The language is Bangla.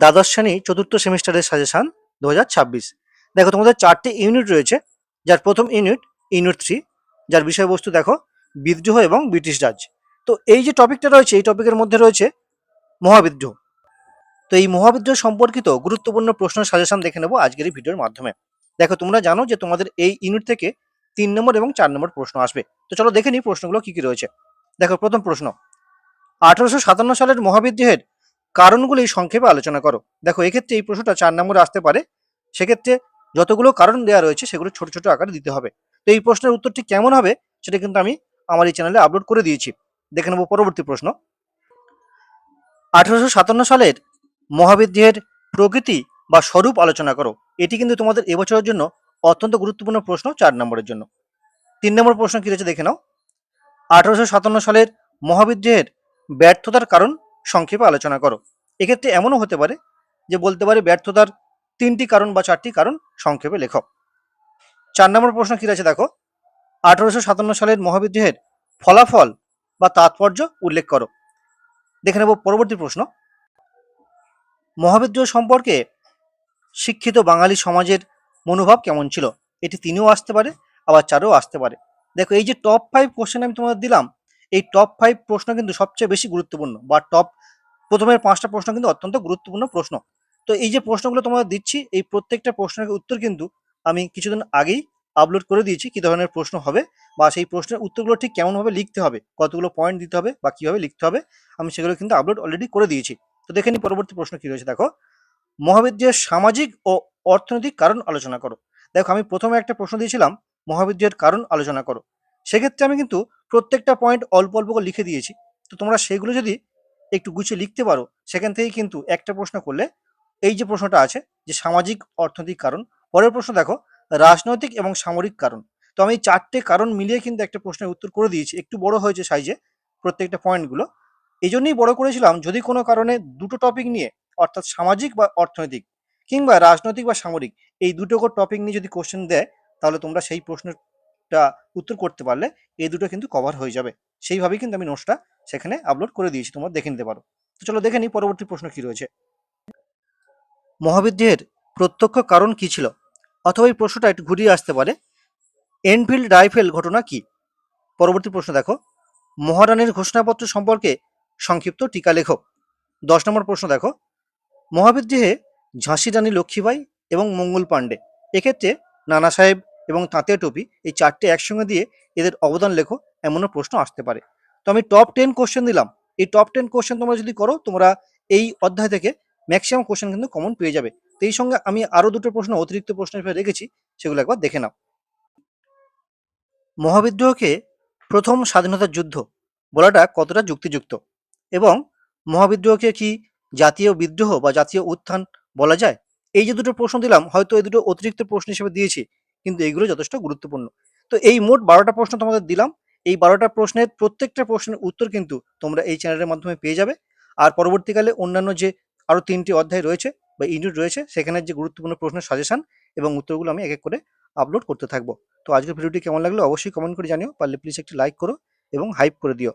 দ্বাদশ শ্রেণি চতুর্থ সেমিস্টারের সাজেশান দু হাজার ছাব্বিশ। দেখো, তোমাদের চারটি ইউনিট রয়েছে, যার প্রথম ইউনিট ইউনিট থ্রি যার বিষয়বস্তু দেখো, বিদ্রোহ এবং ব্রিটিশ রাজ। তো এই যে টপিকটা রয়েছে, এই টপিকের মধ্যে রয়েছে মহাবিদ্রোহ। তো এই মহাবিদ্রোহ সম্পর্কিত গুরুত্বপূর্ণ প্রশ্ন সাজেশন দেখে নেব আজকের এই ভিডিওর মাধ্যমে। দেখো, তোমরা জানো যে তোমাদের এই ইউনিট থেকে তিন নম্বর এবং চার নম্বর প্রশ্ন আসবে। তো চলো দেখে নিই প্রশ্নগুলো কি কি রয়েছে। দেখো, প্রথম প্রশ্ন, আঠারোশো সাতান্ন সালের মহাবিদ্রোহের কারণগুলি সংক্ষেপে আলোচনা করো। দেখো, এক্ষেত্রে এই প্রশ্নটা চার নম্বরে আসতে পারে। সেক্ষেত্রে যতগুলো কারণ দেওয়া রয়েছে, সেগুলো ছোট ছোট আকারে দিতে হবে। তো এই প্রশ্নের উত্তরটি কেমন হবে, সেটা কিন্তু আমি আমার এই চ্যানেলে আপলোড করে দিয়েছি। দেখে নেব পরবর্তী প্রশ্ন। আঠারোশো সাতান্ন সালের মহাবিদ্রোহের প্রকৃতি বা স্বরূপ আলোচনা করো। এটি কিন্তু তোমাদের এবছরের জন্য অত্যন্ত গুরুত্বপূর্ণ প্রশ্ন চার নম্বরের জন্য। তিন নম্বর প্রশ্ন কি রয়েছে দেখে নাও। আঠারোশো সাতান্ন সালের মহাবিদ্রোহের ব্যর্থতার কারণ সংক্ষেপে আলোচনা করো। এক্ষেত্রে এমনও হতে পারে যে বলতে পারে ব্যর্থতার তিনটি কারণ বা চারটি কারণ সংক্ষেপে লেখো চার নম্বর প্রশ্ন কি রয়েছে দেখো? আঠারোশো সাতান্ন সালের মহাবিদ্রোহের ফলাফল বা তাৎপর্য উল্লেখ করো। দেখে নেব পরবর্তী প্রশ্ন। মহাবিদ্রোহ সম্পর্কে শিক্ষিত বাঙালি সমাজের মনোভাব কেমন ছিল? এটি তিনিও আসতে পারে, আবার চারও আসতে পারে। দেখো, এই যে টপ ফাইভ কোশ্চেন আমি তোমাদের দিলাম এই টপ ফাইভ প্রশ্ন কিন্তু সবচেয়ে বেশি গুরুত্বপূর্ণ বা টপ প্রথমের পাঁচটা প্রশ্ন কিন্তু অত্যন্ত গুরুত্বপূর্ণ প্রশ্ন। তো এই যে প্রশ্নগুলো তোমাদের দিচ্ছি, এই প্রত্যেকটা প্রশ্নের উত্তর কিন্তু আমি কিছুদিন আগেই আপলোড করে দিয়েছি কি ধরনের প্রশ্ন হবে বা সেই প্রশ্নের উত্তরগুলো ঠিক কেমনভাবে লিখতে হবে, কতগুলো পয়েন্ট দিতে হবে বা কীভাবে লিখতে হবে আমি সেগুলো কিন্তু আপলোড অলরেডি করে দিয়েছি। তো দেখে নিই পরবর্তী প্রশ্ন কি রয়েছে, দেখো। মহাবিদ্যালয়ের সামাজিক ও অর্থনৈতিক কারণ আলোচনা করো। দেখো আমি প্রথমে একটা প্রশ্ন দিয়েছিলাম মহাবিদ্যালয়ের কারণ আলোচনা করো। সেক্ষেত্রে আমি কিন্তু প্রত্যেকটা পয়েন্ট অল্প অল্প করে লিখে দিয়েছি। তো তোমরা সেগুলো যদি একটু গুছিয়ে লিখতে পারো, সেখান থেকেই কিন্তু একটা প্রশ্ন করলে এই যে প্রশ্নটা আছে যে সামাজিক অর্থনৈতিক কারণ, পরের প্রশ্ন দেখো, রাজনৈতিক এবং সামরিক কারণ। তো আমি চারটে কারণ মিলিয়ে কিন্তু একটা প্রশ্নের উত্তর করে দিয়েছি। একটু বড় হয়েছে সাইজে প্রত্যেকটা পয়েন্টগুলো এই জন্যই বড় করেছিলাম যদি কোনো কারণে দুটো টপিক নিয়ে, অর্থাৎ সামাজিক বা অর্থনৈতিক, কিংবা রাজনৈতিক বা সামরিক, এই দুটো টপিক নিয়ে যদি কোশ্চেন দেয়, তাহলে তোমরা সেই প্রশ্নটা উত্তর করতে পারলে এই দুটো কিন্তু কভার হয়ে যাবে। সেইভাবেই কিন্তু আমি নোটসটা সেখানে আপলোড করে দিয়েছি, তোমরা দেখে নিতে পারো। তো চলো দেখে নিই পরবর্তী প্রশ্ন কি রয়েছে। মহাবিদ্যের প্রত্যক্ষ কারণ কি ছিল? অথবা এই প্রশ্নটা একটু ঘুরিয়ে আসতে পারে। এনফিল্ড রাইফেল ঘটনা কি? পরবর্তী প্রশ্ন দেখো। মহারানীর ঘোষণাপত্র সম্পর্কে সংক্ষিপ্ত টিকা লেখো। দশ নম্বর প্রশ্ন দেখো। মহাবিদ্রোহে ঝাঁসি রানী লক্ষ্মীবাই এবং মঙ্গল পাণ্ডে। এক্ষেত্রে নানা সাহেব এবং তাঁতের টুপি এই চারটে একসঙ্গে দিয়ে এদের অবদান লেখো এমনও প্রশ্ন আসতে পারে। তো আমি টপ টেন কোশ্চেন দিলাম। এই টপ টেন কোশ্চেন তোমরা যদি করো, তোমরা এই অধ্যায় থেকে ম্যাক্সিমাম কোশ্চেন কিন্তু কমন পেয়ে যাবে। তো এই সঙ্গে আমি আরও দুটো প্রশ্ন, অতিরিক্ত প্রশ্ন হিসেবে রেখেছি, সেগুলো একবার দেখে নাও। মহাবিদ্রোহকে প্রথম স্বাধীনতার যুদ্ধ বলাটা কতটা যুক্তিযুক্ত? এবং মহাবিদ্রোহকে কি জাতীয় বিদ্রোহ বা জাতীয় উত্থান বলা যায়? এই যে দুটো প্রশ্ন দিলাম, হয়তো এই দুটো অতিরিক্ত প্রশ্ন হিসেবে দিয়েছি। কিন্তু এইগুলো যথেষ্ট গুরুত্বপূর্ণ। তো এই মোট বারোটা প্রশ্ন তোমাদের দিলাম। এই বারোটা প্রশ্নের প্রত্যেকটা প্রশ্নের উত্তর কিন্তু তোমরা এই চ্যানেলের মাধ্যমে পেয়ে যাবে। আর পরবর্তীকালে অন্যান্য যে আরও তিনটি অধ্যায় রয়েছে বা ইউনিট রয়েছে সেখানের যে গুরুত্বপূর্ণ প্রশ্নের সাজেশন এবং উত্তরগুলো আমি এক এক করে আপলোড করতে থাকব। তো আজকের ভিডিওটি কেমন লাগল অবশ্যই কমেন্ট করে জানিও। পারলে প্লিজ একটি লাইক করো এবং হাইপ করে দিও।